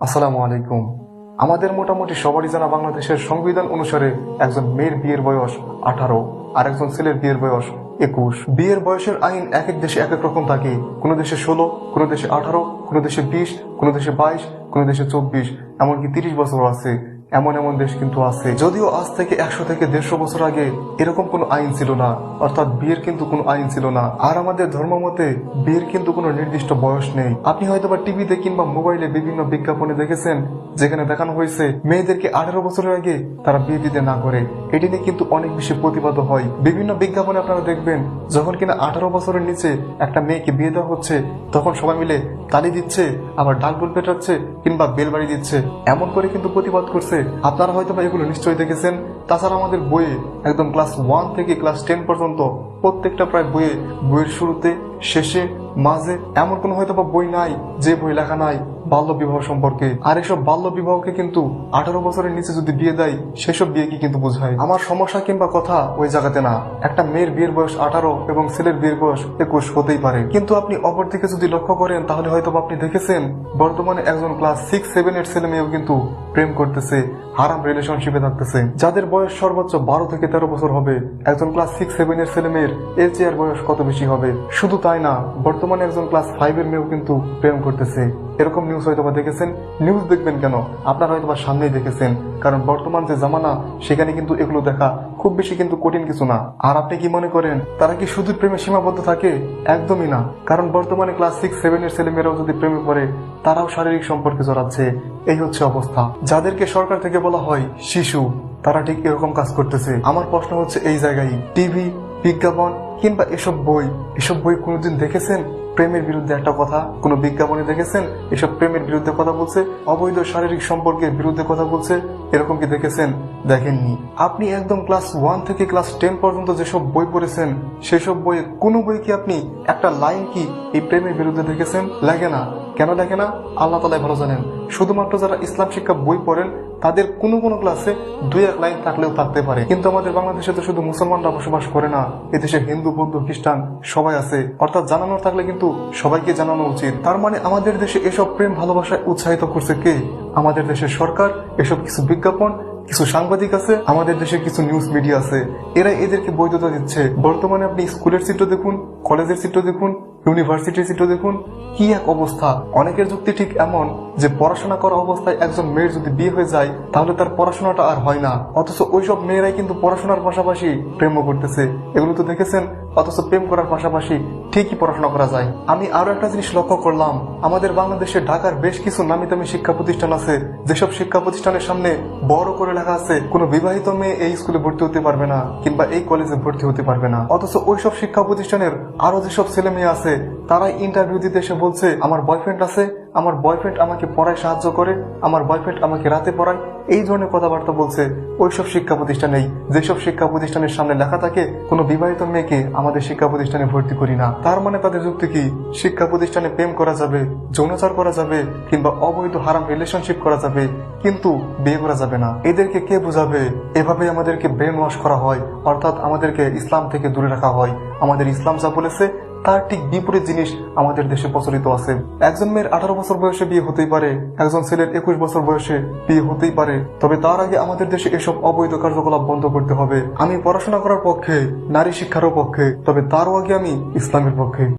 আসসালামু আলাইকুম। আমাদের মোটামুটি সবারই জানা বাংলাদেশের সংবিধান অনুসারে একজন মেয়ের বিয়ের বয়স আঠারো আর একজন ছেলের বিয়ের বয়স একুশ। বিয়ের বয়সের আইন এক এক দেশে এক এক রকম থাকে। কোনো দেশে ষোলো, কোনো দেশে আঠারো, কোনো দেশে বিশ, কোনো দেশে বাইশ, কোনো দেশে চব্বিশ, এমনকি তিরিশ বছর আছে। এমন এমন দেশ কিন্তু আছে। যদিও আজ থেকে একশো থেকে দেড়শো বছর আগে এরকম কোনো আইন ছিল না, অর্থাৎ বিয়ের কিন্তু কোনো আইন ছিল না। আর আমাদের ধর্ম মতে বিয়ের কিন্তু কোনো নির্দিষ্ট বয়স নেই। আপনি হয়তো বা টিভিতে কিংবা মোবাইলে বিভিন্ন বিজ্ঞাপনে দেখেছেন, যেখানে দেখানো হয়েছে মেয়েদেরকে আঠারো বছরের আগে তারা বিয়ে দিতে না করে। এটি নিয়ে কিন্তু অনেক বেশি প্রতিবাদ হয়। বিভিন্ন বিজ্ঞাপনে আপনারা দেখবেন, যখন কিনা আঠারো বছরের নিচে একটা মেয়েকে বিয়ে দেওয়া হচ্ছে, তখন সবাই মিলে তালি দিচ্ছে, আবার ডাকডোল পেটাচ্ছে কিংবা বেলবাড়ি দিচ্ছে। এমন করে কিন্তু প্রতিবাদ করছে আপনারা হয়তো এগুলো নিশ্চয়ই দেখেছেন। তাছাড়া আমাদের বইয়ে একদম ক্লাস ওয়ান থেকে ক্লাস টেন পর্যন্ত প্রত্যেকটা প্রায় বইয়ে, বইয়ের শুরুতে, শেষে, মাঝে এমন কোনো হয়তো বা বই নাই, যে বই লেখা নাই বাল্য বিবাহ সম্পর্কে। আর এসব বাল্য বিবাহকে কিন্তু আঠারো বছরের নিচে যদি বিয়ে দেয়, সেসব বিয়েকে কিন্তু বোঝায়? আমার সমস্যা কিংবা কথা ওই জায়গাতে না। একটা মেয়ের বিয়ের বয়স আঠারো এবং ছেলের বিয়ের বয়স একুশ হতেই পারে। কিন্তু আপনি অপর দিকে যদি লক্ষ্য করেন, তাহলে হয়তো আপনি দেখেছেন, বর্তমানে একজন ক্লাস সিক্স, সেভেন এর ছেলে মেয়েও কিন্তু প্রেম করতেছে, হারাম রিলেশনশিপে থাকতেছে। যাদের বয়স সর্বোচ্চ বারো থেকে তেরো বছর হবে, একজন ক্লাস সিক্স, সেভেন এর ছেলে মেয়ের এর বয়স কত বেশি হবে? শুধু তাই না, বর্তমানে একজন ক্লাস ফাইভ এর মেয়েও কিন্তু প্রেম করতেছে। এরকম নিউজ হয়তো দেখেছেন? নিউজ দেখবেন কেন? আপনারা হয়তো বা সামনেই দেখেছেন। কারণ বর্তমান যে জামানা, সেখানে কিন্তু এগুলো দেখা খুব বেশি কিন্তু কঠিন কিছু না। আর আপনি কি মনে করেন, তারা কি শুধু প্রেমে সীমাবদ্ধ থাকে? একদমই না। কারণ বর্তমানে ক্লাস সিক্স সেভেন এর ছেলেমেয়েরাও যদি প্রেমে পড়ে, তারাও শারীরিক সম্পর্কে জড়াচ্ছে। এই হচ্ছে অবস্থা। যাদেরকে সরকার থেকে বলা হয় শিশু, তারা ঠিক এরকম কাজ করতেছে। আমার প্রশ্ন হচ্ছে এই জায়গায় টিভি বিজ্ঞাপন কিংবা এসব বই এসব বই কোনোদিন দেখেছেন? প্রেমের বিরুদ্ধে একটা কথা, কোনো বিজ্ঞাপনে দেখেছেন? এসব প্রেমের বিরুদ্ধে কথা বলছে? অবৈধ শারীরিক সম্পর্কের বিরুদ্ধে কথা বলছে? এরকম কি দেখেছেন? দেখেননি। আপনি একদম ক্লাস ওয়ান থেকে ক্লাস টেন পর্যন্ত যেসব বই পড়েছেন, সেসব বইয়ে কোনো বই কি আপনি একটা লাইন কি এই প্রেমের বিরুদ্ধে দেখেছেন? লাগে না। কেন দেখে না? আল্লাহ তালাই ভালো জানেন। শুধুমাত্র যারা ইসলাম শিক্ষা বই পড়েন, তাদের কোনো কোনো ক্লাসে দুই এক লাইন থাকলেও থাকতে পারে। কিন্তু আমাদের বাংলাদেশে তো শুধু মুসলমানরা বসবাস করে না, এদেশে হিন্দু, বৌদ্ধ, খ্রিস্টান সবাই আছে। অর্থাৎ জানানোর থাকলে কিন্তু সবাইকে জানানো উচিত। তার মানে আমাদের দেশে এসব প্রেম ভালোবাসায় উৎসাহিত করছে কে? আমাদের দেশের সরকার, এসব কিছু বিজ্ঞাপন, কিছু সাংবাদিক আছে, আমাদের দেশে কিছু নিউজ মিডিয়া আছে। এরা এদেরকে বৈধতা দিচ্ছে। বর্তমানে আপনি স্কুলের চিত্র দেখুন কলেজের চিত্র দেখুন ইউনিভার্সিটির সিটও দেখুন, কি এক অবস্থা। অনেকের যুক্তি ঠিক এমন যে পড়াশোনা করা অবস্থায় একজন মেয়ের যদি বিয়ে হয়ে যায়, তাহলে তার পড়াশোনাটা আর হয় না। অথচ ওইসব মেয়েরাই কিন্তু পড়াশোনার পাশাপাশি প্রেমও করতেছে। এগুলো তো দেখেছেন অথচ প্রেম করার পাশাপাশি ঠিকই পড়াশোনা করা যায়। আমি আরও একটা জিনিস লক্ষ্য করলাম। আমাদের বাংলাদেশে ঢাকার বেশ কিছু নামি দামি শিক্ষা প্রতিষ্ঠান আছে। যেসব শিক্ষা প্রতিষ্ঠানের সামনে বড় করে লেখা আছে, কোনো বিবাহিত মেয়ে এই স্কুলে ভর্তি হতে পারবে না, কিংবা এই কলেজে ভর্তি হতে পারবে না। অথচ ওইসব শিক্ষা প্রতিষ্ঠানের আরও যেসব ছেলে মেয়ে আছে তারাই ইন্টারভিউ দিতে এসে বলছে, আমার বয়ফ্রেন্ড আছে, আমার বয়ফ্রেন্ড আমাকে পড়ায় সাহায্য করে, আমার বয়ফ্রেন্ড আমাকে রাতে পড়ায়। এই ধরনের কথাবার্তা বলছে ওইসব শিক্ষা প্রতিষ্ঠানেই। যেসব শিক্ষা প্রতিষ্ঠানের সামনে লেখা থাকে, কোনো বিবাহিত মেয়েকে আমাদের শিক্ষা প্রতিষ্ঠানে ভর্তি করি না। তার মানে তাদের যুক্তি কি? শিক্ষা প্রতিষ্ঠানে প্রেম করা যাবে, যৌনাচার করা যাবে, কিংবা অবৈধ হারাম রিলেশনশিপ করা যাবে, কিন্তু বিয়ে করা যাবে না। এদেরকে কে বোঝাবে? এভাবে আমাদেরকে ব্রেন ওয়াশ করা হয়, অর্থাৎ আমাদেরকে ইসলাম থেকে দূরে রাখা হয়। আমাদের ইসলাম যা বলেছে তার ঠিক বিপরীত জিনিস আমাদের দেশে প্রচলিত আছে। একজন মেয়ের আঠারো বছর বয়সে বিয়ে হতেই পারে, একজন ছেলের একুশ বছর বয়সে বিয়ে হতেই পারে। তবে তার আগে আমাদের দেশে এসব অবৈধ কার্যকলাপ বন্ধ করতে হবে। আমি পড়াশোনা করার পক্ষে, নারী শিক্ষারও পক্ষে, তবে তারও আগে আমি ইসলামের পক্ষে।